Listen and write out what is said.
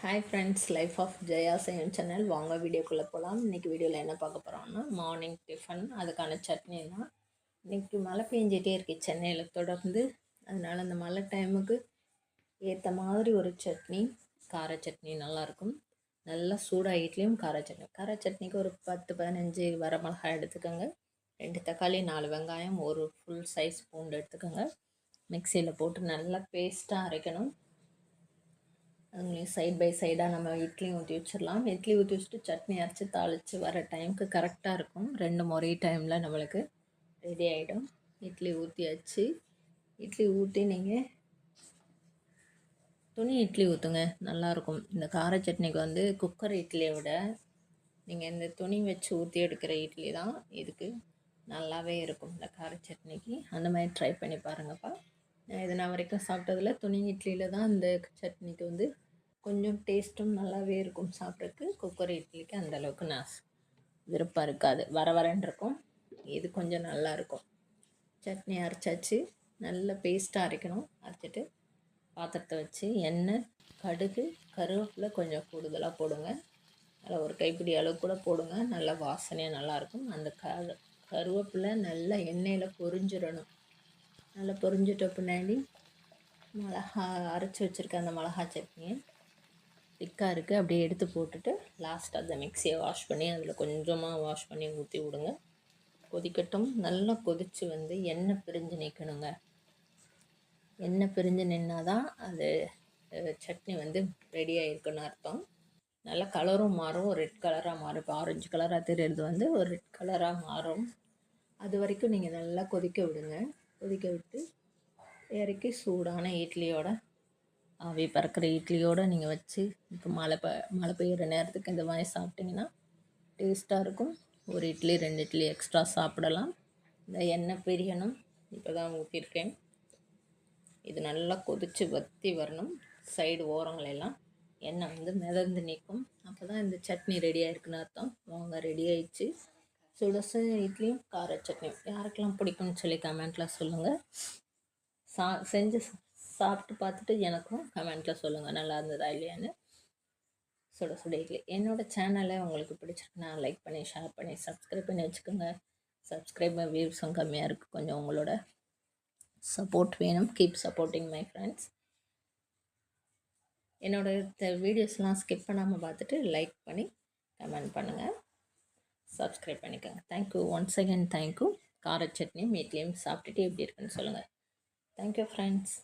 Hi friends life of Jaya sign channel வாங்க வீடியோக்குள்ளே போகலாம் இன்றைக்கி வீடியோவில் என்ன பார்க்க போகிறோம்னா மார்னிங் டிஃபன் அதுக்கான சட்னி தான். இன்றைக்கி மழை பெஞ்சிட்டே இருக்குது சென்னையில் தொடர்ந்து. அதனால் அந்த மழை டைமுக்கு ஏற்ற மாதிரி ஒரு சட்னி கார சட்னி நல்லாயிருக்கும். நல்லா சூடாக இட்லியும் கார சட்னி. கார சட்னிக்கு ஒரு பத்து பதினஞ்சு வர மிளகாய் எடுத்துக்கோங்க. ரெண்டு தக்காளி நாலு வெங்காயம் ஒரு ஃபுல் சைஸ் பூண்டு எடுத்துக்கோங்க. மிக்சியில் போட்டு நல்லா பேஸ்ட்டாக அரைக்கணும். அதுங்களையும் சைட் பை சைடாக நம்ம இட்லியும் ஊற்றி வச்சிடலாம். இட்லி ஊற்றி வச்சுட்டு சட்னி அரைச்சி தாளித்து வர டைமுக்கு கரெக்டாக இருக்கும். ரெண்டு முறை டைமில் நம்மளுக்கு ரெடி ஆகிடும் இட்லி ஊற்றியாச்சு இட்லி ஊற்றி நீங்கள் துணி இட்லி ஊற்றுங்க நல்லாயிருக்கும் இந்த கார சட்னிக்கு வந்து குக்கர் இட்லியை விட நீங்கள் இந்த துணி வச்சு ஊற்றி எடுக்கிற இட்லி தான் இதுக்கு நல்லாவே இருக்கும். இந்த கார சட்னிக்கு. அந்த மாதிரி ட்ரை பண்ணி பாருங்கப்பா. நான் இது நான் வரைக்கும் சாப்பிட்டதில் துணி இட்லியில் தான் இந்த சட்னிக்கு வந்து கொஞ்சம் டேஸ்ட்டும் நல்லாவே இருக்கும் சாப்பிட்றதுக்கு. குக்கர் இட்லிக்கு அந்தளவுக்கு நான் விருப்பம் இருக்காது. வர வரன்னு இருக்கும். இது கொஞ்சம் நல்லாயிருக்கும் சட்னி அரைச்சாச்சு. நல்ல பேஸ்ட்டாக அரைக்கணும். அரைச்சிட்டு பாத்திரத்தை வச்சு எண்ணெய் கடுகு கருவேப்பிலை கொஞ்சம் கூடுதலாக போடுங்க. அதில் ஒரு கைப்பிடி அளவு கூட போடுங்க. நல்லா வாசனையாக நல்லாயிருக்கும் அந்த க கருவேப்பிலை நல்லா எண்ணெயில் பொரிஞ்சிடணும். நல்லா பொரிஞ்சிட்ட பின்னாடி மிளகா அரைச்சி வச்சுருக்க அந்த மிளகா சட்னியை திக்காக இருக்குது அப்படியே எடுத்து போட்டுட்டு லாஸ்ட்டாக அந்த மிக்சியை வாஷ் பண்ணி அதில் கொஞ்சமாக வாஷ் பண்ணி ஊற்றி விடுங்க. கொதிக்கட்டும். நல்லா கொதித்து வந்து எண்ணெய் பிரிஞ்சு நிற்கணுங்க எண்ணெய் பிரிஞ்சு நின்னா தான் அது சட்னி வந்து ரெடியாக இருக்குன்னு அர்த்தம். நல்லா கலரும் மாறும். ரெட் கலராக மாறும். இப்போ ஆரஞ்சு கலராக தெரியறது வந்து ஒரு ரெட் கலராக மாறும். அது வரைக்கும் நீங்கள் நல்லா கொதிக்க விடுங்க. கொதிக்க விட்டு இறக்கி சூடான இட்லியோட ஆவி பறக்கிற இட்லியோடு நீங்கள் வச்சு இப்போ மழை பெ மழை பெய்கிற நேரத்துக்கு இந்த மாதிரி சாப்பிட்டிங்கன்னா டேஸ்ட்டாக இருக்கும். ஒரு இட்லி ரெண்டு இட்லி எக்ஸ்ட்ரா சாப்பிடலாம். இந்த எண்ணெய் பிரியணும். இப்போ தான் ஊற்றிருக்கேன் இது நல்லா கொதித்து வற்றி வரணும். சைடு ஓரங்களெல்லாம் எண்ணெய் வந்து மிதந்து நிற்கும். அப்போ தான் இந்த சட்னி ரெடியாக இருக்குன்னு அர்த்தம். வாங்க ரெடி ஆயிடுச்சு. சுடச இட்லியும் கார சட்னியும் யாருக்கெல்லாம் பிடிக்கும்னு சொல்லி கமெண்ட்டில் சொல்லுங்கள் சா செஞ்சு சாப்பிட்டு பார்த்துட்டு எனக்கும் கமெண்ட்டில் சொல்லுங்கள் நல்லா இருந்ததா இல்லையான்னு. சுட சுட இட்லி. என்னோடய சேனலை உங்களுக்கு பிடிச்சிருக்குன்னா லைக் பண்ணி ஷேர் பண்ணி சப்ஸ்கிரைப் பண்ணி வச்சுக்கோங்க. சப்ஸ்கிரைபர் வியூஸும் கம்மியாக இருக்குது கொஞ்சம் உங்களோட சப்போர்ட் வேணும். கீப் சப்போர்ட்டிங் மை ஃப்ரெண்ட்ஸ் என்னோடய வீடியோஸ்லாம் ஸ்கிப் பண்ணாமல் பார்த்துட்டு லைக் பண்ணி கமெண்ட் பண்ணுங்கள் சப்ஸ்கிரைப் பண்ணிக்கோங்க. தேங்க்யூ ஒன்ஸ் அகேன் தேங்க்யூ கார சட்னியும் மீட்லேயும் சாப்பிட்டுட்டு எப்படி இருக்குன்னு சொல்லுங்கள் தேங்க்யூ ஃப்ரெண்ட்ஸ்